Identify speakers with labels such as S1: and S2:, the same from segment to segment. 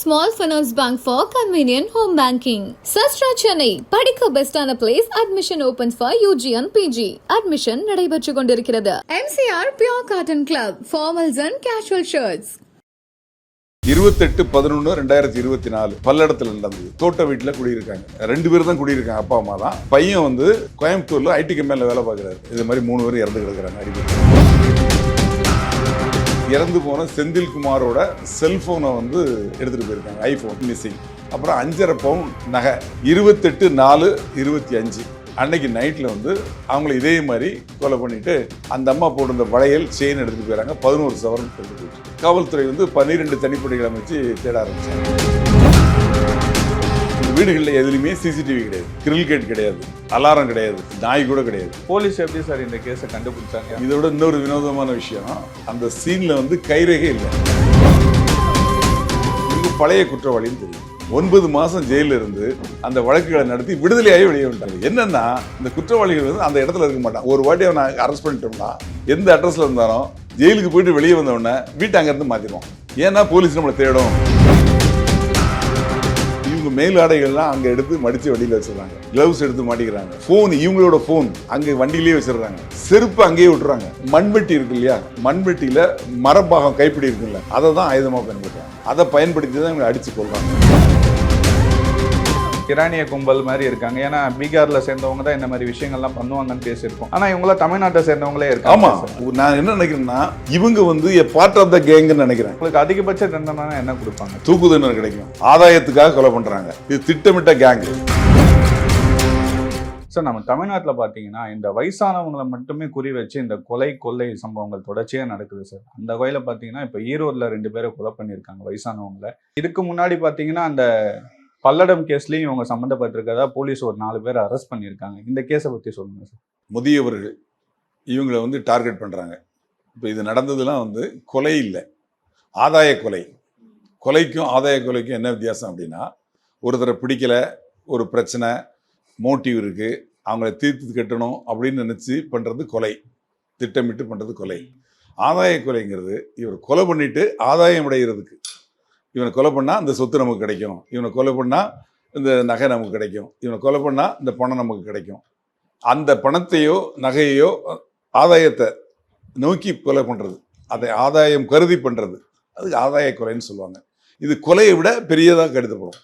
S1: Small Finance bank for convenient home banking Sastra Chennai படிக்க பெஸ்டான place admission open for UG and PG admission நடைபெற்று கொண்டிருக்கிறது. MCR Pure cotton club formals and casual shirts
S2: இருபத்தெட்டு பதினொன்று ரெண்டாயிரத்தி இருபத்தி நாலு. பல்லடத்தில் நடந்தது. தோட்ட வீட்டில் குடியிருக்காங்க. ரெண்டு பேர் தான் குடியிருக்காங்க. அப்பா அம்மா தான் பையன் வந்து கோயம்புத்தூர்ல ஐடி கம்பெனியில் வேலை பார்க்குறாரு. இது மாதிரி மூணு பேர் இறந்து கிடக்குறாங்க. அடிப்படை இறந்து போன செந்தில்குமாரோட செல்போனை வந்து எடுத்துட்டு போயிருக்காங்க ஐபோன் மிஸ்ஸிங் அப்புறம் அஞ்சரை பவுன் நகை இருபத்தெட்டு நாலு இருபத்தி அஞ்சு. அன்னைக்கு நைட்டில் வந்து அவங்கள இதே மாதிரி கொலை பண்ணிட்டு அந்த அம்மா போட்டிருந்த வளையல் செயின் எடுத்துகிட்டு போயிறாங்க பதினோரு சவரன் எடுத்துகிட்டு போயிடுச்சு. காவல்துறை வந்து பன்னிரெண்டு தனிப்படைகளை அமைச்சு தேட ஆரம்பிச்சாங்க. வீடுகளில் எதுலையுமே சிசிடிவி கிடையாது. கிரில் கேட் கிடையாது. அலாரம் கிடையாது. நாய் கூட கிடையாது.
S3: போலீஸ் எப்படி சார் இந்த கேஸை கண்டுபிடிச்சாங்க?
S2: இதோட இன்னொரு வினோதமான விஷயம் அந்த சீன்ல வந்து கைரேகை இல்லை. இவங்க பழைய குற்றவாளின்னு தெரியும். ஒன்பது மாசம் ஜெயில இருந்து அந்த வழக்குகளை நடத்தி விடுதலையாகி வெளியே வந்துட்டாங்க என்னன்னா இந்த குற்றவாளிகள் வந்து அந்த இடத்துல இருக்க மாட்டான் ஒரு வாட்டி அவனை அரெஸ்ட் பண்ணிட்டோம்னா எந்த அட்ரஸ்ல இருந்தாலும் ஜெயிலுக்கு போயிட்டு வெளியே வந்த உடனே வீட்டை அங்கிருந்து மாத்திடுவோம் ஏன்னா போலீஸ் நம்மளை தேடும். இவங்க மேல் ஆடைகள்லாம் அங்க எடுத்து மடிச்சு வண்டியில வச்சிடுறாங்க. கிளவுஸ் எடுத்து மாட்டிக்கிறாங்க. போன் இவங்களோட போன் அங்க வண்டியிலேயே வச்சிடுறாங்க. செருப்பு அங்கேயே விட்டுறாங்க. மண்வெட்டி இருக்கு இல்லையா? மண்வெட்டியில மரப்பாகம் கைப்பிடி இருக்குல்ல அதை தான் ஆயுதமாக பயன்படுத்துறாங்க அதை பயன்படுத்தி தான் இவங்க அடிச்சு கொள்றாங்க
S3: கிரானிய கும்பல் மாதிரி இருக்காங்க. ஏன்னா பீகார்ல சேர்ந்தவங்க தான் இந்த மாதிரி விஷயங்கள்லாம் பண்ணுவாங்கன்னு பேசியிருக்கோம். ஆனா இவங்கள தமிழ்நாட்டை சேர்ந்தவங்களே
S2: ஆமா.
S3: இருக்காங்க
S2: நான் என்ன நினைக்கிறேன்னா இவங்க வந்து பார்ட் ஆஃப் த கேங்னு நினைக்கிறேன்.
S3: உங்களுக்கு அதிகபட்ச தண்டனை என்ன கொடுப்பாங்க?
S2: தூக்கு தண்டனை கிடைக்கும். ஆதாயத்துக்காக கொலை பண்றாங்க. இது திட்டமிட்ட கேங்
S3: சார் நம்ம தமிழ்நாட்டில் பார்த்தீங்கன்னா இந்த வயசானவங்களை மட்டுமே குறி வச்சு இந்த கொலை கொள்ளை சம்பவங்கள் தொடர்ச்சியாக நடக்குது சார் அந்த வகையில் பார்த்தீங்கன்னா இப்போ ஈரோட்டில் ரெண்டு பேரை கொலை பண்ணியிருக்காங்க வயசானவங்கள. இதுக்கு முன்னாடி பார்த்தீங்கன்னா அந்த பல்லடம் கேஸ்லேயும் இவங்க சம்மந்தப்பட்டிருக்கதா போலீஸ் ஒரு நாலு பேர் அரெஸ்ட் பண்ணியிருக்காங்க. இந்த கேஸை பற்றி சொல்லுங்கள் சார்.
S2: முதியவர்கள் இவங்களை வந்து டார்கெட் பண்ணுறாங்க இப்போ இது நடந்ததுலாம் வந்து கொலை இல்லை. ஆதாய கொலை. கொலைக்கும் ஆதாய கொலைக்கும் என்ன வித்தியாசம் அப்படின்னா ஒருத்தரை பிடிக்கல ஒரு பிரச்சனை மோட்டிவ் இருக்குது அவங்கள தீர்த்து கட்டணும் அப்படின்னு நினச்சி பண்ணுறது கொலை. திட்டமிட்டு பண்ணுறது கொலை. ஆதாய கொலைங்கிறது இவர் கொலை பண்ணிவிட்டு ஆதாயம் அடைகிறதுக்கு இவனை கொலை பண்ணால் இந்த சொத்து நமக்கு கிடைக்கும். இவனை கொலை பண்ணால் இந்த நகை நமக்கு கிடைக்கும். இவனை கொலை பண்ணால் இந்த பணம் நமக்கு கிடைக்கும். அந்த பணத்தையோ நகையோ ஆதாயத்தை நோக்கி கொலை பண்ணுறது அதை ஆதாயம் கருதி பண்ணுறது அதுக்கு ஆதாய கொலைன்னு சொல்லுவாங்க. இது கொலையை விட பெரியதாக கருதப்படும்.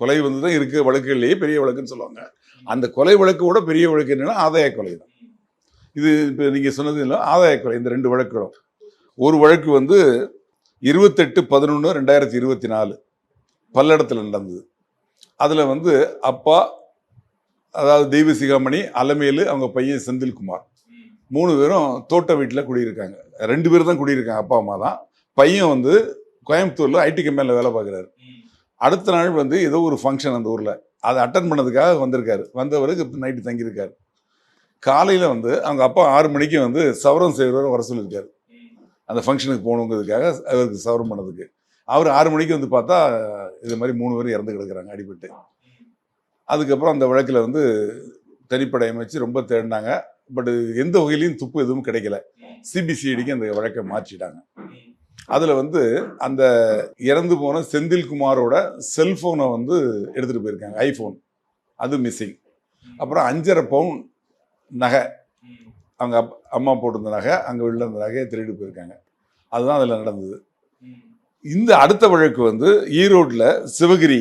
S2: கொலை வந்து தான் இருக்க வழக்குகள்லேயே பெரிய வழக்குன்னு சொல்லுவாங்க. அந்த கொலை வழக்கு கூட பெரிய வழக்கு என்னென்னா ஆதாய கொலை தான். இது இப்போ நீங்கள் சொன்னது இல்லை ஆதாய கொலை இந்த ரெண்டு வழக்குகளும். ஒரு வழக்கு வந்து இருபத்தெட்டு பதினொன்று ரெண்டாயிரத்தி இருபத்தி நாலு பல்லடத்தில் நடந்தது. அதில் வந்து அப்பா அதாவது தெய்வ சிகாமணி அலமேலு அவங்க பையன் செந்தில்குமார். மூணு பேரும் தோட்ட வீட்டில் குடியிருக்காங்க. ரெண்டு பேர் தான் குடியிருக்காங்க அப்பா அம்மா தான். பையன் வந்து கோயம்புத்தூரில் ஐடி கம்பெனியில் வேலை பார்க்குறாரு. அடுத்த நாள் வந்து ஏதோ ஒரு ஃபங்க்ஷன் அந்த ஊரில். அதை அட்டன் பண்ணதுக்காக வந்திருக்காரு. வந்தவருக்கு நைட்டு தங்கியிருக்காரு. காலையில் வந்து அவங்க அப்பா ஆறு மணிக்கு வந்து சவரம் செய்கிறவர் வர சொல்லியிருக்காரு. அந்த ஃபங்க்ஷனுக்கு போகணுங்கிறதுக்காக அவருக்கு சவரம் பண்ணதுக்கு. அவர் ஆறு மணிக்கு வந்து பார்த்தா இது மாதிரி மூணு பேரும் இறந்து கிடக்குறாங்க அடிபட்டு. அதுக்கப்புறம் அந்த வழக்கில் வந்து தனிப்படை அமைச்சு ரொம்ப தேடினாங்க. பட் எந்த வகையிலையும் துப்பு எதுவும் கிடைக்கல. சிபிசிஐடிக்கு அந்த வழக்கை மாற்றிட்டாங்க. அதில் வந்து அந்த இறந்து போன செந்தில்குமாரோட செல்ஃபோனை வந்து எடுத்துகிட்டு போயிருக்காங்க ஐஃபோன் அது மிஸ்ஸிங் அப்புறம் அஞ்சரை பவுன் நகை. அவங்க அப் அம்மா போட்டிருந்த நகை அங்கே உள்ள இருந்த நகையை திருடி போயிருக்காங்க. அதுதான் அதில் நடந்தது. இந்த அடுத்த வழக்கு வந்து ஈரோட்டில் சிவகிரி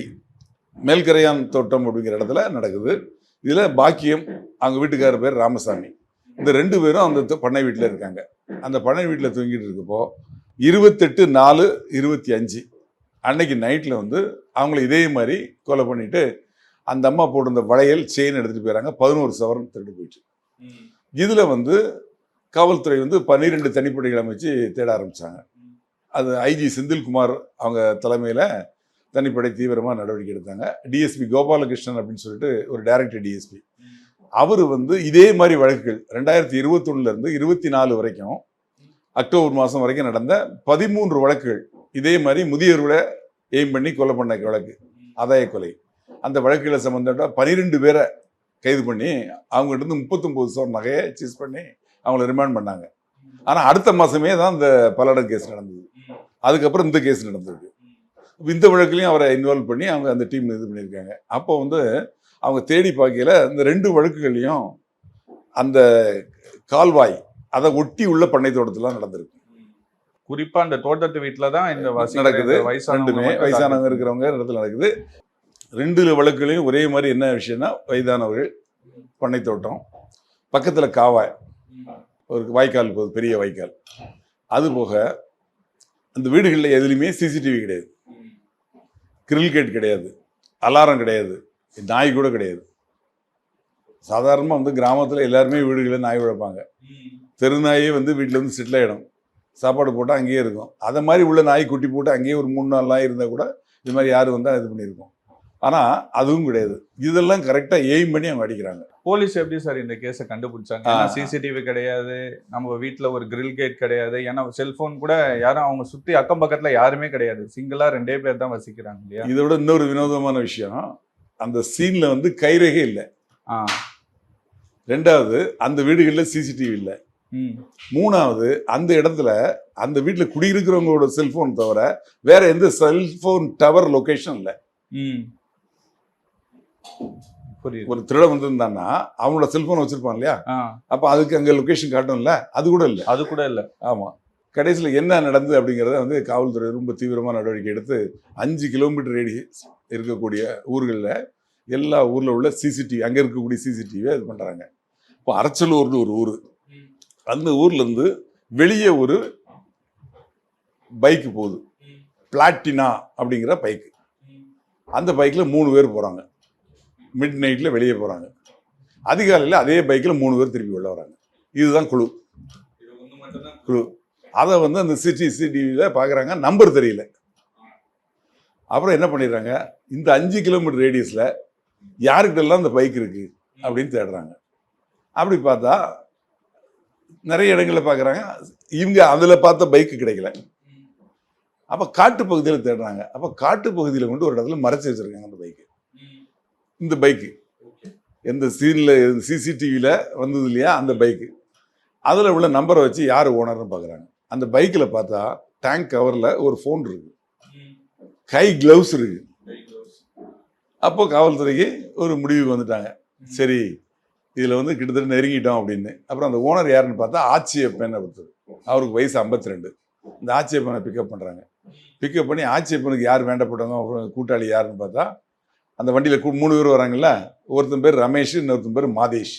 S2: மேல்கரையான் தோட்டம் அப்படிங்கிற இடத்துல நடக்குது. இதில் பாக்கியம் அவங்க வீட்டுக்காரர் பேர் ராமசாமி. இந்த ரெண்டு பேரும் அந்த பண்ணை வீட்டில் இருக்காங்க. அந்த பண்ணை வீட்டில் தூங்கிட்டு இருக்கப்போ இருபத்தெட்டு நாலு இருபத்தி அஞ்சு அன்னைக்கு நைட்டில் வந்து அவங்கள இதே மாதிரி கொலை பண்ணிட்டு அந்த அம்மா போட்டிருந்த வளையல் செயின் எடுத்துகிட்டு போயிறாங்க. பதினோரு சவரன் திருட்டு போயிடுச்சு. இதில் வந்து காவல்துறை வந்து பன்னிரெண்டு தனிப்படைகளை அமைச்சு தேட ஆரம்பித்தாங்க அது ஐஜி செந்தில்குமார் அவங்க தலைமையில் தனிப்படை தீவிரமாக நடவடிக்கை எடுத்தாங்க. டிஎஸ்பி கோபாலகிருஷ்ணன் அப்படின்னு சொல்லிட்டு ஒரு டைரக்டர் டிஎஸ்பி அவர் வந்து இதே மாதிரி வழக்குகள் ரெண்டாயிரத்தி இருபத்தொன்னுலேருந்து இருபத்தி நாலு வரைக்கும் அக்டோபர் மாதம் வரைக்கும் நடந்த பதிமூன்று வழக்குகள் இதே மாதிரி முதியோர்களை எய்ம் பண்ணி கொலை பண்ண வழக்கு ஆதாய கொலை. அந்த வழக்குகளை சம்மந்தப்பட்ட பனிரெண்டு பேரை கைது பண்ணி அவங்ககிட்ட இருந்து முப்பத்தொம்போது சவரன் நகையை சீஸ் பண்ணி அவங்கள ரிமாண்ட் பண்ணாங்க. ஆனால் அடுத்த மாதமே தான் இந்த பல்லடம் கேஸ் நடந்தது. அதுக்கப்புறம் இந்த கேஸ் நடந்திருக்கு இந்த வழக்குலையும் அவரை இன்வால்வ் பண்ணி அவங்க அந்த டீம் இது பண்ணியிருக்காங்க. அப்போ வந்து அவங்க தேடி பார்க்கையில இந்த ரெண்டு வழக்குகளையும் அந்த கால்வாய் அதை ஒட்டி உள்ள பண்ணை தோட்டத்துல நடந்திருக்கு.
S3: குறிப்பா அந்த தோட்டத்து வீட்டுல தான் இந்த
S2: நடக்குது.
S3: வயசானவங்க
S2: வயசானவங்க. இருக்கிறவங்க இடத்துல நடக்குது. ரெண்டு வழக்குகளையும் ஒரே மாதிரி என்ன விஷயம்னா வயதானவர்கள் பண்ணை தோட்டம் பக்கத்தில் காவாய் ஒரு வாய்க்கால் போகுது பெரிய வாய்க்கால். அது போக அந்த வீடுகளில் எதுலையுமே சிசிடிவி கிடையாது. கிரில் கேட் கிடையாது. அலாரம் கிடையாது. நாய் கூட கிடையாது. சாதாரணமாக வந்து கிராமத்தில் எல்லாருமே வீடுகளில் நாய் உழைப்பாங்க தெருநாயே வந்து வீட்டில் வந்து செட்டில் ஆகிடும் சாப்பாடு போட்டால் அங்கேயே இருக்கும். அதை மாதிரி உள்ள நாய் குட்டி போட்டு அங்கேயே ஒரு மூணு நாள் நாய் இருந்தால் கூட இது மாதிரி யார் வந்தால் இது பண்ணியிருக்கோம். ஆனால் அதுவும் கிடையாது. இதெல்லாம் கரெக்டாக எய்ம் பண்ணி அவங்க அடிக்கிறாங்க.
S3: போலீஸ் எப்படி சார் இந்த கேஸை கண்டுபிடிச்சாங்க. சிசிடிவி கிடையாது. நம்ம வீட்ல ஒரு கிரில் கேட் கிடையாது. ஏன்னா செல்போன் கூட யாரும் அவங்க சுத்தி அக்கம் பக்கத்துல யாருமே கிடையாது. சிங்கிளா ரெண்டே பேர் தான் வசிக்கிறாங்க இல்லையா?
S2: இதோட இன்னொரு வினோதமான விஷயம் அந்த சீனில் வந்து கைரேகை இல்லை.
S3: ஆ.
S2: ரெண்டாவது அந்த வீடுகளில் சிசிடிவி இல்லை. மூணாவது அந்த இடத்துல அந்த வீட்டில் குடியிருக்கிறவங்களோட செல்போன் தவிர வேற எந்த செல்போன் டவர் லொகேஷன் இல்லை. ஒரு திருடன் வந்திருந்தான்னா அவனோட செல்போன் வச்சிருப்பான் இல்லையா? அப்போ அதுக்கு அங்கே லொகேஷன் காட்டும்ல அது கூட இல்லை.
S3: அது கூட இல்ல.
S2: ஆமாம் கடைசியில் என்ன நடந்தது அப்படிங்கிறத வந்து காவல்துறை ரொம்ப தீவிரமான நடவடிக்கை எடுத்து அஞ்சு கிலோமீட்டர் ரேடியஸ் இருக்கக்கூடிய ஊர்களில் எல்லா ஊரில் உள்ள சிசிடிவி அங்கே இருக்கக்கூடிய சிசிடிவியை இது பண்ணுறாங்க இப்போ அரச்சலூர்னு ஒரு ஊர். அந்த ஊர்லேருந்து வெளியே ஒரு பைக்கு போகுது. பிளாட்டினா அப்படிங்கிற பைக்கு அந்த பைக்கில் மூணு பேர் போகிறாங்க மிட் நைட்டில் வெளியே போகிறாங்க அதிகாலையில் அதே பைக்கில் மூணு பேர் திருப்பி உள்ள வராங்க. இதுதான் குழு குழு அதை வந்து அந்த சிட்டி பார்க்குறாங்க நம்பர் தெரியல. அப்புறம் என்ன பண்ணிடுறாங்க? இந்த அஞ்சு கிலோமீட்டர் ரேடியஸில் யாருக்கிட்டெல்லாம் அந்த பைக் இருக்கு அப்படின்னு தேடுறாங்க. அப்படி பார்த்தா நிறைய இடங்களில் பார்க்குறாங்க இவங்க அதில் பார்த்த பைக்கு கிடைக்கல. அப்போ காட்டு பகுதியில் தேடுறாங்க. அப்போ காட்டு பகுதியில் கொண்டு ஒரு இடத்துல மறைச்சி வச்சிருக்காங்க. அந்த இந்த பைக்கு. எந்த சீனில் சிசிடிவியில் வந்தது இல்லையா அந்த பைக்கு. அதில் உள்ள நம்பரை வச்சு யார் ஓனர்னு பார்க்குறாங்க அந்த பைக்கில் பார்த்தா டேங்க் கவரில் ஒரு ஃபோன் இருக்கு. கை க்ளவுஸ் இருக்கு. அப்போ காவல்துறைக்கு ஒரு முடிவுக்கு வந்துட்டாங்க. சரி இதில் வந்து கிட்டத்தட்ட நெருங்கிட்டோம் அப்படின்னு. அப்புறம் அந்த ஓனர் யாருன்னு பார்த்தா ஆச்சியப்பனை ஒருத்தர். அவருக்கு வயசு 52 ரெண்டு இந்த ஆச்சியப்பனை பிக்கப் பண்ணுறாங்க பிக்கப் பண்ணி ஆச்சியப்பனுக்கு யார் வேண்டப்பட்டவங்க அப்புறம் கூட்டாளி யாருன்னு பார்த்தா அந்த வண்டியில் மூணு பேர் வராங்கல்ல? ஒருத்தன் பேர் ரமேஷ் இன்னொருத்தன் பேர் மாதேஷ்.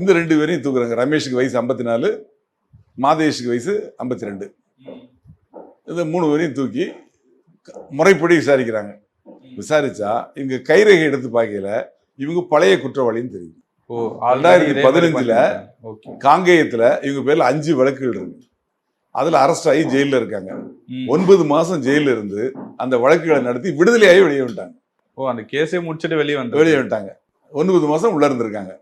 S2: இந்த ரெண்டு பேரையும் தூக்குறாங்க. ரமேஷுக்கு வயசு ஐம்பத்தி நாலு மாதேஷுக்கு வயசு ஐம்பத்தி ரெண்டு இந்த மூணு பேரையும் தூக்கி முறைப்படி விசாரிக்கிறாங்க. விசாரிச்சா இவங்க கைரேகை எடுத்து பார்க்கல. இவங்க பழைய குற்றவாளின்னு தெரியும்
S3: ஓ
S2: ரெண்டாயிரத்தி பதினஞ்சுல காங்கேயத்துல இவங்க பேர்ல அஞ்சு வழக்குகள் இருக்கு. அதுல அரெஸ்ட் ஆகி ஜெயில்ல இருக்காங்க. ஒன்பது மாசம் ஜெயில்ல இருந்து அந்த வழக்குகளை நடத்தி விடுதலையாகி வெளியே வந்துட்டாங்க.
S3: ஓ அந்த கேஸே முடிச்சிட்டு வெளியே வந்து
S2: வெளியே வந்துட்டாங்க. ஒன்பது மாசம் உள்ள இருந்திருக்காங்க.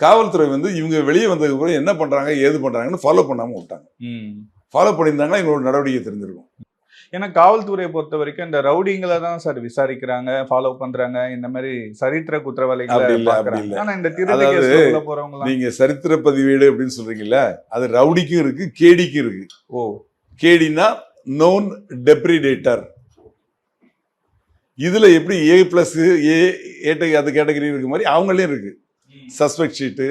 S2: காவல்துறை வந்து இவங்க வெளியே வந்ததுக்கு அப்புறம் என்ன பண்றாங்க ஏது பண்றாங்கன்னு ஃபாலோ பண்ணாம விட்டாங்க. ஃபாலோ பண்ணியிருந்தாங்கன்னா இவங்களோட நடவடிக்கை தெரிஞ்சிருக்கும்.
S3: ஏன்னா காவல்துறையை பொறுத்த வரைக்கும் இந்த ரவுடிங்களை தான் சார் விசாரிக்கிறாங்க ஃபாலோ பண்றாங்க இந்த மாதிரி சரித்திர குற்றவாளிகளை. ஆனா இந்த உள்ள போறவங்க
S2: நீங்க சரித்திர பதிவேடு அப்படின்னு சொல்றீங்கல்ல அது ரவுடிக்கும் இருக்கு கேடிக்கும் இருக்கு.
S3: ஓ.
S2: கேடினா நோன் டெப்ரிடேட்டர் இதுல எப்படி ஏ பிளஸ் ஏ ஏட்ட அது கேட்டகரி இருக்கு மாதிரி அவங்களே இருக்கு. Suspect sheet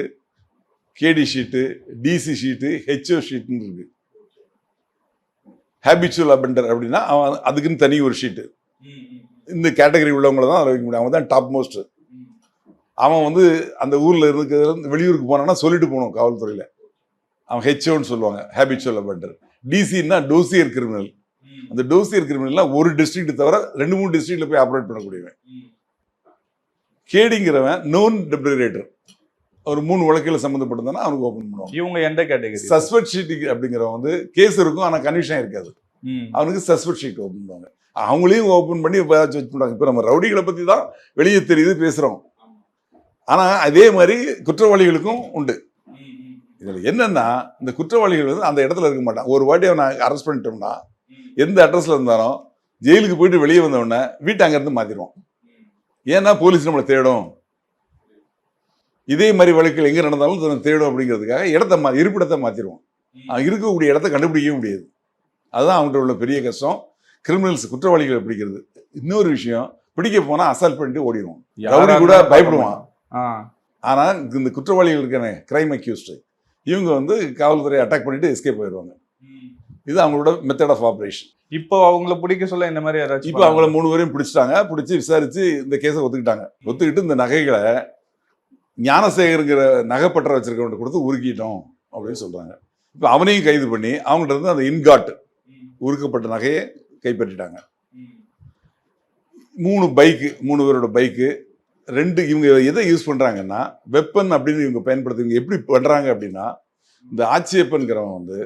S2: KD sheet DC sheet HO ஷீட்னு இருக்கு. ஹேபிச்சுவல் அபெண்டர் அப்படின்னா அவன் அதுக்குன்னு தனி ஒரு ஷீட்டு இந்த கேட்டகரி உள்ளவங்கள தான் அதில் வைக்க முடியும். அவன் தான் டாப் மோஸ்ட் அவன் வந்து அந்த ஊரில் இருக்கிறது வெளியூருக்கு போனான்னா சொல்லிட்டு போகணும் காவல்துறையில். அவன் ஹெச்ஓன்னு சொல்லுவாங்க ஹேபிச்சுவல் அபெண்டர் டிசின்னா டோசியர் கிரிமினல் அந்த டோசியர் கிரிமினல்லாம் ஒரு டிஸ்ட்ரிக்ட் தவிர ரெண்டு மூணு டிஸ்ட்ரிக்ட்ல போய் ஆப்ரேட் பண்ணக்கூடியவன். கேடிங்கிறவன் நோன் டெப்ரிரேட்டர் ஒரு மூணு வழக்குல சம்மந்தப்பட்டிருந்தானா அவனுக்கு ஓப்பன் பண்ணுவான்
S3: இவங்க எந்த கேட்டகரி
S2: சஸ்பெக்ட் ஷீட் அப்படிங்கிறவன் வந்து கேஸ் இருக்கும் ஆனா கன்விஷன் இருக்காது. அவனுக்கு சஸ்பெக்ட் ஷீட் ஓப்பன் பண்ணுவாங்க. அவங்களையும் ஓப்பன் பண்ணி இப்போ வச்சு பண்ணுவாங்க இப்போ நம்ம ரவுடிகளை பத்தி தான் வெளியே தெரியுது பேசுறோம். ஆனா அதே மாதிரி குற்றவாளிகளுக்கும் உண்டு. இதுல என்னன்னா இந்த குற்றவாளிகள் வந்து அந்த இடத்துல இருக்க மாட்டான் ஒரு வாட்டி அவனை அரெஸ்ட் பண்ணிட்டோம்னா எந்த அட்ரஸ்ல இருந்தாலும் ஜெயிலுக்கு போயிட்டு வெளியே வந்த உடனே வீட்டை அங்கிருந்து மாத்திடுவோம் ஏன்னா போலீஸ் நம்மளை தேடும். இதே மாதிரி வழக்குகள் எங்க நடந்தாலும் தன்னை தேடும் அப்படிங்கிறதுக்காக இடத்த மா இருப்பிடத்தை அவன் இருக்கக்கூடிய இடத்த கண்டுபிடிக்கவே முடியாது. அதுதான் அவங்கள்ட்ட உள்ள பெரிய கஷ்டம். கிரிமினல்ஸ் குற்றவாளிகளை பிடிக்கிறது. இன்னொரு விஷயம் பிடிக்க போனா அசால்ட் பண்ணிட்டு ஓடிடுவோம். ரவுடி கூட பயப்படுவான்.
S3: ஆ.
S2: ஆனா இந்த குற்றவாளிகள் இருக்கானே கிரைம் அக்யூஸ்டு இவங்க வந்து காவல்துறையை அட்டாக் பண்ணிட்டு எஸ்கேப் போயிடுவாங்க இது அவங்களோட மெத்தட் ஆஃப் ஆப்ரேஷன்
S3: இப்போ அவங்கள பிடிக்க சொல்ல இந்த மாதிரி யாராச்சும்
S2: இப்போ அவங்கள மூணு பேரையும் பிடிச்சிட்டாங்க. பிடிச்சி விசாரிச்சு இந்த கேஸை ஒத்துக்கிட்டாங்க. ஒத்துக்கிட்டு இந்த நகைகளை ஞானசேகருங்கிற நகைப்பற்ற வச்சிருக்கவன்ட்ட கொடுத்து உருக்கிட்டோம் அப்படின்னு சொல்கிறாங்க இப்போ அவனையும் கைது பண்ணி அவங்கள்ட்ட இருந்து அந்த இன்காட் உருக்கப்பட்ட நகையை கைப்பற்றிட்டாங்க. மூணு பைக்கு மூணு பேரோட பைக்கு ரெண்டு இவங்க எதை யூஸ் பண்ணுறாங்கன்னா வெப்பன் அப்படின்னு இவங்க பயன்படுத்தி இவங்க எப்படி பண்ணுறாங்க அப்படின்னா இந்த ஆச்சியப்பன்கிறவன் வந்து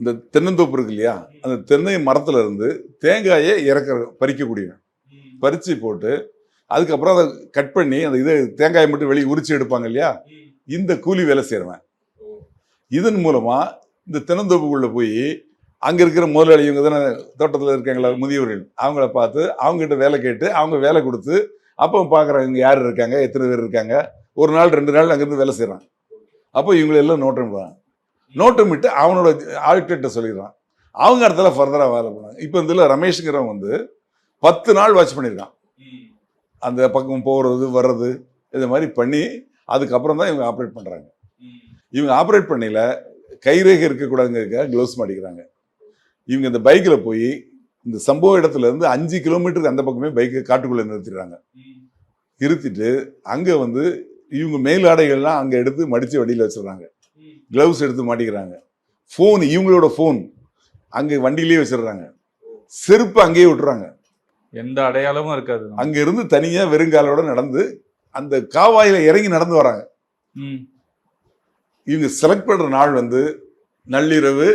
S2: இந்த தென்னந்தோப்பு இருக்கு இல்லையா அந்த தென்னை மரத்துல இருந்து தேங்காயை இறக்க பறிக்கக்கூடியவன் பறித்து போட்டு அதுக்கப்புறம் அதை கட் பண்ணி அந்த இது தேங்காயை மட்டும் வெளியே உரிச்சு எடுப்பாங்க இல்லையா? இந்த கூலி வேலை செய்கிறவன் இதன் மூலமா இந்த தென்னந்தோப்புக்குள்ள போய் அங்க இருக்கிற முதலாளி இவங்க தானே தோட்டத்தில் இருக்காங்களா முதியவர்கள்? அவங்கள பார்த்து அவங்ககிட்ட வேலை கேட்டு அவங்க வேலை கொடுத்து அப்போ பார்க்குறாங்க யார் இருக்காங்க? எத்தனை பேர் இருக்காங்க? ஒரு நாள் ரெண்டு நாள் அங்கேருந்து வேலை செய்கிறான் அப்போ இவங்களை எல்லாம் நோட்டம் விடுறான் நோட்டம் விட்டு அவனோட ஆள்கிட்ட சொல்லிடுறான். அவங்க இடத்துல ஃபர்தராக வேலை பண்ணாங்க இப்போ இதில் ரமேஷுங்கிறவன் வந்து பத்து நாள் வாட்ச் பண்ணியிருக்கான். அந்த பக்கம் போகிறது வர்றது இது மாதிரி பண்ணி அதுக்கப்புறம் தான் இவங்க ஆப்ரேட் பண்ணுறாங்க இவங்க ஆப்ரேட் பண்ணையில் கைரேகை இருக்கக்கூடாதுங்க க்ளவுஸ் மாட்டிக்கிறாங்க. இவங்க இந்த பைக்கில் போய் இந்த சம்பவ இடத்துலேருந்து அஞ்சு கிலோமீட்டருக்கு அந்த பக்கமே பைக்கை காட்டுக்குள்ளே நிறுத்திடுறாங்க. நிறுத்திட்டு அங்கே வந்து இவங்க மேல் ஆடைகள்லாம் அங்கே எடுத்து மடித்து வண்டியில் வச்சிடுறாங்க. க்ளவுஸ் எடுத்து மாட்டிக்கிறாங்க. ஃபோன் இவங்களோட ஃபோன் அங்கே வண்டியிலேயே வச்சிடுறாங்க. செருப்பு அங்கேயே விட்டுறாங்க.
S3: எந்த அடையாளமும் இருக்காது
S2: அங்க இருந்து தனியா வெறுங்காலோட நடந்து அந்த காவாயில இறங்கி நடந்து வராங்க. இவங்க செலக்ட் பண்ற நாள் வந்து நள்ளிரவு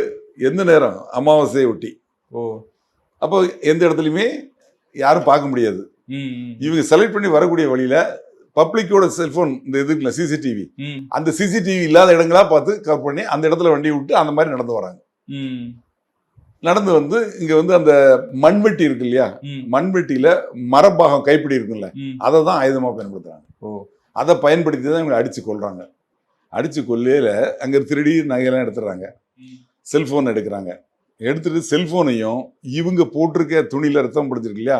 S2: எந்த நேரம்? அமாவாசையை ஒட்டி.
S3: ஓ.
S2: அப்போ எந்த இடத்துலையுமே யாரும் பார்க்க முடியாது. இவங்க செலக்ட் பண்ணி வரக்கூடிய வழியில பப்ளிக்கோட செல்போன் இந்த இதுக்குல சிசிடிவி அந்த சிசிடிவி இல்லாத இடங்களா பார்த்து கவர் பண்ணி அந்த இடத்துல வண்டி விட்டு அந்த மாதிரி நடந்து வராங்க. நடந்து வந்து இங்க வந்து அந்த மண்வெட்டி இருக்கு இல்லையா மண்வெட்டியில மரப்பாகம் கைப்பிடி இருக்குல்ல. அதை தான் ஆயுதமா பயன்படுத்துறாங்க.
S3: ஓ.
S2: அதை பயன்படுத்தி தான் இவங்களை அடிச்சு கொள்றாங்க அடிச்சு கொல்லையில அங்க திருடி நகையெல்லாம் எடுத்துடுறாங்க. செல்போன் எடுக்கிறாங்க. எடுத்துட்டு செல்போனையும் இவங்க போட்டிருக்க துணியில ரத்தம் பிடிச்சிருக்கு இல்லையா?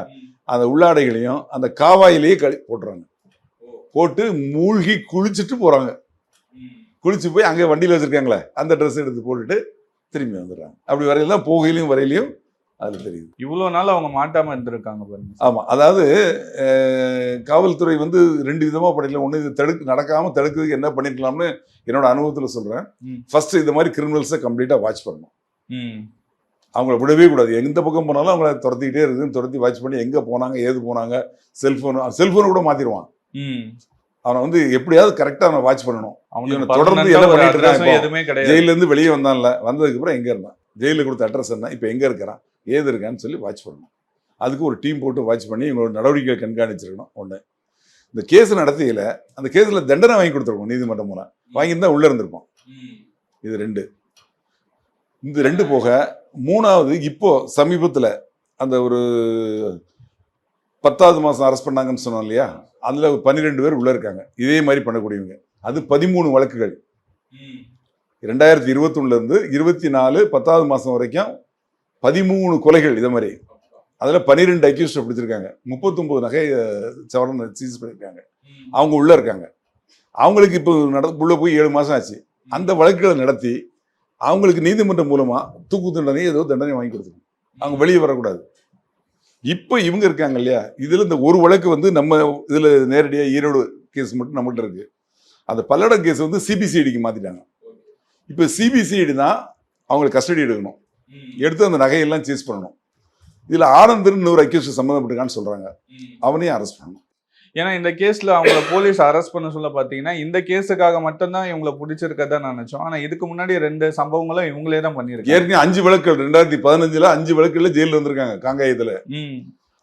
S2: அந்த உள்ளாடைகளையும் அந்த காவாயிலேயே கழி போட்டுறாங்க. போட்டு மூழ்கி குளிச்சுட்டு போறாங்க. குளிச்சு போய் அங்கே வண்டியில் வச்சிருக்காங்களே அந்த ட்ரெஸ் எடுத்து போட்டுட்டு திரும்பி வந்துடுறாங்க. அப்படி வரையிலாம் போகையிலையும் வரையிலையும் அதுல தெரியுது.
S3: இவ்வளவு நாள் அவங்க மாட்டாம இருந்திருக்காங்க பாருங்க.
S2: ஆமா அதாவது காவல்துறை வந்து ரெண்டு விதமா பண்ணிடலாம் ஒண்ணு இது தடுக்கு நடக்காம தடுக்கிறதுக்கு என்ன பண்ணிருக்கலாம்னு என்னோட அனுபவத்துல சொல்றேன்.
S3: ம்.
S2: ஃபர்ஸ்ட் இந்த மாதிரி கிரிமினல்ஸை கம்ப்ளீட்டா வாட்ச் பண்ணணும். அவங்கள விடவே கூடாது. எந்த பக்கம் போனாலும் அவங்கள துரத்திக்கிட்டே இருக்குன்னு துரத்தி வாட்ச் பண்ணி எங்க போனாங்க ஏது போனாங்க செல்போன் செல்போனை கூட மாத்திடுவான்.
S3: ம்.
S2: அவனை வந்து எப்படியாவது கரெக்டா அவனை வாட்ச் பண்ணணும்.
S3: அவனுக்கு
S2: தொடர்ந்து
S3: ஒரு
S2: பண்ணிட்டு இருக்கான்?
S3: எதுவுமே கிடையாது.
S2: ஜெயில இருந்து வெளியே வந்தான்ல வந்ததுக்கு அப்புறம் எங்க இருந்தான்? ஜெயில கொடுத்த அட்ரஸ் என்ன? இப்போ எங்க இருக்கிறான்? ஏது இருக்கான்னு சொல்லி வாட்ச் பண்ணணும். அதுக்கு ஒரு டீம் போட்டு வாட்ச் பண்ணி இவங்களோட நடவடிக்கைகளை கண்காணிச்சிருக்கணும் ஒண்ணு இந்த கேஸ் நடத்தியில அந்த கேஸ்ல தண்டனை வாங்கி கொடுத்துருக்கோம் நீதிமன்றம் மூலம். வாங்கியிருந்தா உள்ள இருந்திருப்போம். இது ரெண்டு. இந்த ரெண்டு போக மூணாவது இப்போ சமீபத்துல அந்த ஒரு பத்தாவது மாதம் அரெஸ்ட் பண்ணாங்கன்னு சொன்னோம் இல்லையா? அதில் பன்னிரெண்டு பேர் உள்ளே இருக்காங்க. இதே மாதிரி பண்ணக்கூடியவங்க. அது பதிமூணு வழக்குகள். ரெண்டாயிரத்தி இருபத்தொன்னுலேருந்து இருபத்தி நாலு பத்தாவது மாதம் வரைக்கும் பதிமூணு கொலைகள் இதை மாதிரி. அதில் பன்னிரெண்டு அக்யூஸ்ட பிடிச்சிருக்காங்க. முப்பத்தொம்போது நகை சவரன் சீஸ் பண்ணியிருக்காங்க. அவங்க உள்ளே இருக்காங்க. அவங்களுக்கு இப்போ நட உள்ளே போய் ஏழு மாதம் ஆச்சு. அந்த வழக்குகளை நடத்தி அவங்களுக்கு நீதிமன்றம் மூலமாக தூக்கு தண்டனை ஏதோ தண்டனை வாங்கி கொடுத்துருக்கோம் அவங்க வெளியே வரக்கூடாது. இப்போ இவங்க இருக்காங்க இல்லையா? இதுல இந்த ஒரு வழக்கு வந்து நம்ம இதுல நேரடியாக ஈரோடு கேஸ் மட்டும் நம்மகிட்ட இருக்கு. அந்த பல்லடம் கேஸ் வந்து சிபிசிஐடிக்கு மாத்திட்டாங்க. இப்போ சிபிசிஐடி தான் அவங்களுக்கு கஸ்டடி எடுக்கணும். எடுத்து அந்த நகையெல்லாம் சீஸ் பண்ணணும். இதுல ஆனந்தன் இன்னொரு அக்யூஸ்ட் சம்மந்தப்பட்டிருக்கான்னு சொல்றாங்க. அவனையும் அரெஸ்ட் பண்ணணும்.
S3: ஏன்னா இந்த கேஸ்ல அவங்கள போலீஸ் அரெஸ்ட் பண்ண சொல்ல பாத்தீங்கன்னா இந்த கேஸுக்காக மட்டும்தான் இவங்களை பிடிச்சிருக்கதா நான் நினைச்சோம். ஆனா இதுக்கு முன்னாடி ரெண்டு சம்பவங்களும் இவங்களே தான் பண்ணிருக்காங்க
S2: ஏற்கனவே அஞ்சு வழக்குகள் ரெண்டாயிரத்தி பதினஞ்சுல அஞ்சு வழக்குல ஜெயிலில் வந்திருக்காங்க காங்காயத்துல.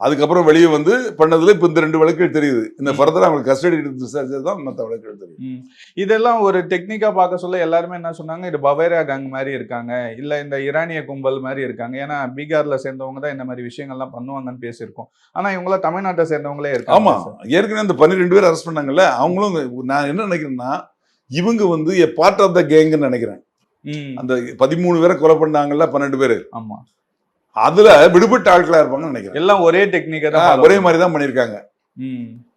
S2: அதுக்கப்புறம் வெளியே வந்து பண்ணதுல இப்போ இந்த ரெண்டு வழக்குகள் தெரியுது. இந்த ஃபர்தரா அவங்களுக்கு கஸ்டடி எடுத்து விசாரிச்சது தான் மற்ற வழக்குகள் தெரியும்.
S3: இதெல்லாம் ஒரு டெக்னிக்கா பார்க்க சொல்ல எல்லாருமே என்ன சொன்னாங்க? இது பவேரியா கேங் மாதிரி இருக்காங்க. இல்ல இந்த ஈரானிய கும்பல் மாதிரி இருக்காங்க. ஏன்னா பீகார்ல சேர்ந்தவங்க தான் இந்த மாதிரி விஷயங்கள்லாம் பண்ணுவாங்கன்னு பேசியிருக்கோம். ஆனா இவங்கள தமிழ்நாட்டை சேர்ந்தவங்களே
S2: ஆமா.
S3: இருக்காங்க
S2: ஏற்கனவே அந்த பன்னிரெண்டு பேர் அரெஸ்ட் பண்ணாங்கல்ல அவங்களும் நான் என்ன நினைக்கிறேன்னா இவங்க வந்து எ பார்ட் ஆஃப் த கேங்குன்னு நினைக்கிறேன். அந்த பதிமூணு பேரை கொலை பண்ணாங்கல்ல பன்னெண்டு பேர்.
S3: ஆமா.
S2: அதுல விடுபட்ட ஆட்களா இருப்பாங்கன்னு நினைக்கிறேன்.
S3: எல்லாம் ஒரே டெக்னிக்கை தான்
S2: ஒரே மாதிரி தான் பண்ணியிருக்காங்க.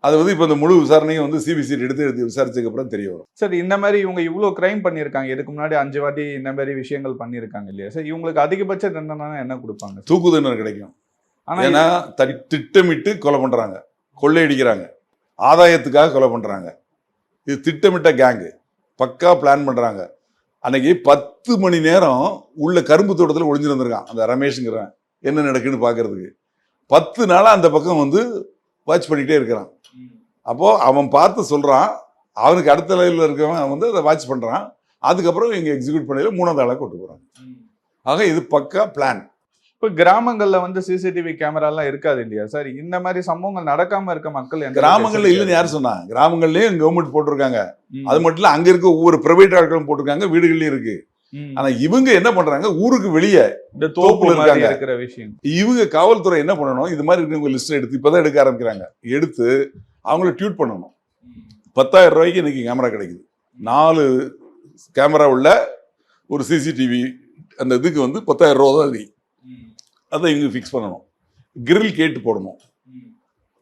S2: அது வந்து இப்போ இந்த முழு விசாரணையும் வந்து சிபிசிஐடி எடுத்து எடுத்து விசாரிச்சதுக்கு அப்புறம் தெரிய வரும்.
S3: சார் இந்த மாதிரி இவங்க இவ்வளோ கிரைம் பண்ணியிருக்காங்க. இதுக்கு முன்னாடி அஞ்சு வாட்டி இந்த மாதிரி விஷயங்கள் பண்ணியிருக்காங்க இல்லையா? சார் இவங்களுக்கு அதிகபட்ச தண்டனை என்ன கொடுப்பாங்க?
S2: தூக்கு தண்டனை கிடைக்கும்.
S3: ஆனா
S2: ஏன்னா திட்டமிட்டு கொலை பண்றாங்க. கொள்ளையடிக்கிறாங்க. ஆதாயத்துக்காக கொலை பண்றாங்க. இது திட்டமிட்ட கேங்கு பக்கா பிளான் பண்றாங்க. அன்னைக்கு பத்து மணி நேரம் உள்ள கரும்பு தோட்டத்தில் ஒளிஞ்சிருந்திருக்கான். அந்த ரமேஷுங்கிறவன். என்ன நடக்குன்னு பார்க்கறதுக்கு பத்து நாளாக அந்த பக்கம் வந்து வாட்ச் பண்ணிகிட்டே இருக்கிறான். அப்போது அவன் பார்த்து சொல்கிறான் அவனுக்கு அடுத்த லெவலில் இருக்கவன் அவன் வந்து அதை வாட்ச் பண்ணுறான் அதுக்கப்புறம் இங்கே எக்ஸிக்யூட் பண்ணியில் மூணாவது ஆளாக கொண்டு போகிறான் ஆக இது பக்கா பிளான்
S3: இப்போ கிராமங்கள்ல வந்து சிசிடிவி கேமரா எல்லாம் இருக்காது இல்லையா? சார் இந்த மாதிரி சம்பவங்கள் நடக்காம இருக்க மக்கள்
S2: கிராமங்கள்ல இல்லைன்னு யார் சொன்னா? கிராமங்கள்லயும் கவர்மெண்ட் போட்டிருக்காங்க. அது மட்டும் இல்ல அங்க இருக்க ஒவ்வொரு பிரைவேட் ஆட்களும் போட்டிருக்காங்க வீடுகள்லயும் இருக்கு. ஆனா இவங்க என்ன பண்றாங்க? ஊருக்கு வெளியே
S3: இந்த
S2: தோப்புல இருக்காங்க.
S3: இருக்கிற விஷயம்.
S2: இவங்க காவல்துறை என்ன பண்ணணும்? இது மாதிரி இருக்கவங்க லிஸ்ட் எடுத்து இப்பதான் எடுக்க ஆரம்பிக்கிறாங்க. எடுத்து அவங்கள டியூட் பண்ணணும். பத்தாயிரம் ரூபாய்க்கு இன்னைக்கு கேமரா கிடைக்குது. நாலு கேமரா உள்ள ஒரு சிசிடிவி அந்த இதுக்கு வந்து பத்தாயிரம் ரூபா தான் அதை இவங்க ஃபிக்ஸ் பண்ணணும். கிரில் கேட்டு போடணும்.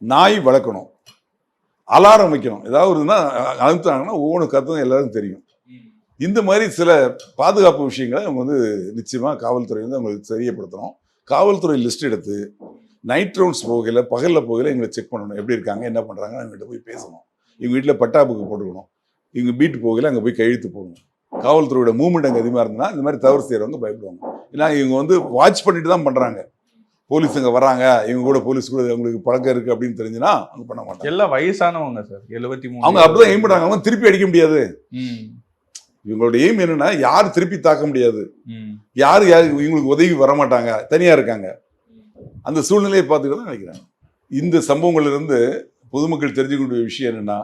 S2: நாய் வளர்க்கணும். அலாரம் வைக்கணும். ஏதாவது ஒரு ஒவ்வொன்று கத்தும் எல்லாருக்கும் தெரியும். இந்த மாதிரி சில பாதுகாப்பு விஷயங்களை அவங்க வந்து நிச்சயமாக காவல்துறை வந்து அவங்களுக்கு தெரியப்படுத்தணும். காவல்துறை லிஸ்ட் எடுத்து நைட் ரவுண்ட்ஸ் போகையில் பகலில் போகையில் எங்களை செக் பண்ணணும். எப்படி இருக்காங்க என்ன பண்ணுறாங்க அவங்ககிட்ட போய் பேசணும். இவங்க வீட்டில் பட்டாப்புக்கு போட்டுக்கணும் இவங்க பீட்டு போகையில் அங்கே போய் கையெழுத்து போடணும். காவல்துறையோட மூவ்மெண்ட் அங்கே அதிகமாக இருந்ததுன்னா இந்த மாதிரி தவறு செய்கிறவங்க பயப்படுவாங்க. ஏன்னா இவங்க வந்து வாட்ச் பண்ணிட்டு தான் பண்ணுறாங்க போலீஸ் அங்கே வராங்க இவங்க கூட போலீஸ் கூட அவங்களுக்கு பழக்கம் இருக்குது அப்படின்னு தெரிஞ்சுன்னா அவங்க பண்ண மாட்டாங்க.
S3: எல்லாம் வயசானவங்க சார் எழுபத்தி மூணு
S2: அவங்க அப்படிதான் எய்ம் பண்ணுறாங்க அவங்க திருப்பி அடிக்க முடியாது. இவங்களோட எய்ம் என்னன்னா யார் திருப்பி தாக்க முடியாது. யார் யார் இவங்களுக்கு உதவி வர மாட்டாங்க தனியா இருக்காங்க. அந்த சூழ்நிலையை பார்த்துட்டு தான் நினைக்கிறேன் இந்த சம்பவங்கள்ல இருந்து பொதுமக்கள் தெரிஞ்சுக்கொண்ட விஷயம் என்னன்னா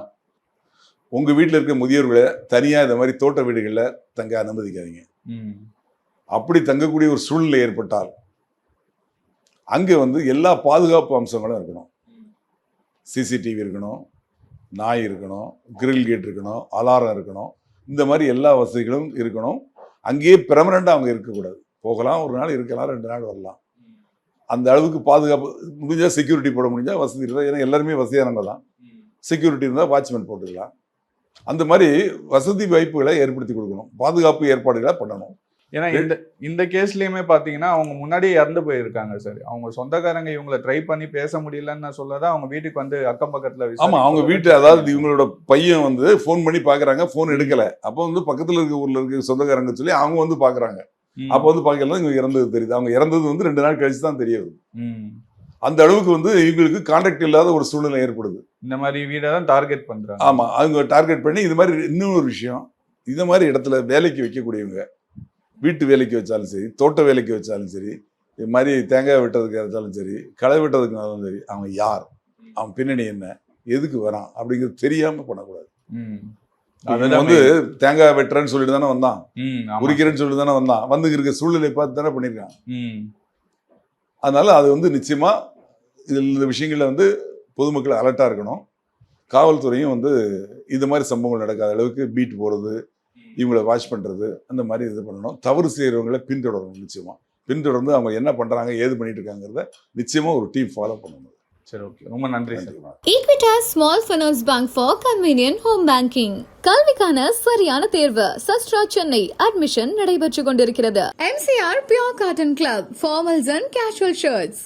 S2: உங்க வீட்டில் இருக்க முதியோர்களை தனியா இந்த மாதிரி தோட்ட வீடுகளில் தங்க அனுமதிக்காதீங்க. அப்படி தங்கக்கூடிய ஒரு சூழ்நிலை ஏற்பட்டால் அங்கே வந்து எல்லா பாதுகாப்பு அம்சங்களும் இருக்கணும். சிசிடிவி இருக்கணும் நாய் இருக்கணும் கிரில் கேட் இருக்கணும் அலாரம் இருக்கணும். இந்த மாதிரி எல்லா வசதிகளும் இருக்கணும். அங்கேயே பெர்மனண்டாக அவங்க இருக்கக்கூடாது. போகலாம் ஒரு நாள் இருக்கலாம் ரெண்டு நாள் வரலாம். அந்த அளவுக்கு பாதுகாப்பு முடிஞ்சால் செக்யூரிட்டி போட முடிஞ்சால் வசதி இருந்தால் ஏன்னா எல்லாருமே வசதியானவங்க தான். செக்யூரிட்டி இருந்தால் வாட்ச்மேன் போட்டுக்கலாம். அந்த மாதிரி வசதி வாய்ப்புகளை ஏற்படுத்தி கொடுக்கணும். பாதுகாப்பு ஏற்பாடுகளை பண்ணணும்.
S3: ஏன்னா இந்த இந்த கேஸ்லயுமே பாத்தீங்கன்னா அவங்க முன்னாடியே இறந்து போயிருக்காங்க சார் அவங்க சொந்தக்காரங்க இவங்களை ட்ரை பண்ணி பேச முடியலன்னு சொல்லதான் அவங்க வீட்டுக்கு வந்து அக்கம் பக்கத்துல
S2: ஆமா அவங்க வீட்டு அதாவது இவங்களோட பையன் வந்து ஃபோன் பண்ணி பாக்குறாங்க ஃபோன் எடுக்கல. அப்போ வந்து பக்கத்துல இருக்க ஊர்ல இருக்க சொந்தக்காரங்க சொல்லி அவங்க வந்து பாக்குறாங்க. அப்போ வந்து பாக்கலாம் இவங்க இறந்தது தெரியுது. அவங்க இறந்தது வந்து ரெண்டு நாள் கழிச்சு தான் தெரிய வருது
S3: ம்.
S2: அந்த அளவுக்கு வந்து இவங்களுக்கு கான்டாக்ட் இல்லாத ஒரு சூழ்நிலை ஏற்படுது.
S3: இந்த மாதிரி வீடை தான் டார்கெட் பண்றாங்க.
S2: ஆமா அவங்க டார்கெட் பண்ணி இது மாதிரி இன்னொரு விஷயம் இந்த மாதிரி இடத்துல வேலைக்கு வைக்கக்கூடியவங்க வீட்டு வேலைக்கு வச்சாலும் சரி தோட்ட வேலைக்கு வச்சாலும் சரி இது மாதிரி தேங்காய் வெட்டுறதுக்கு வச்சாலும் சரி களை வெட்டுறதுக்கு வச்சாலும் சரி அவன் யார்? அவன் பின்னணி என்ன? எதுக்கு வரான்? அப்படிங்கிறது தெரியாம பண்ணக்கூடாது. வந்து தேங்காய் வெட்டுறேன்னு சொல்லிட்டு தானே வந்தான். உரிக்கிறேன்னு சொல்லிட்டு தானே வந்தான்? வந்து இருக்க சூழ்நிலை பார்த்து தானே பண்ணியிருக்கான்? அதனால் அது வந்து நிச்சயமாக இதில் இந்த விஷயங்களில் வந்து பொதுமக்கள் அலர்ட்டாக இருக்கணும். காவல்துறையும் வந்து இது மாதிரி சம்பவங்கள் நடக்காத அளவுக்கு பீட் போகிறது இவங்களை வாட்ச் பண்ணுறது அந்த மாதிரி இது பண்ணணும். தவறு செய்கிறவங்களை பின்தொடரணும் நிச்சயமாக பின்தொடர்ந்து அவங்க என்ன பண்ணுறாங்க ஏது பண்ணிட்டு இருக்காங்கிறத நிச்சயமாக ஒரு டீம் ஃபாலோ பண்ணணும்.
S3: சரி ஓகே ரொம்ப
S2: நன்றி.
S1: Equitas Small Finance Bank for convenient home banking. கல்விக்கான சரியான தேர்வு சஸ்ட்ரா சென்னை அட்மிஷன் நடைபெற்று கொண்டிருக்கிறது MCR Pure Cotton Club Formals and Casual Shirts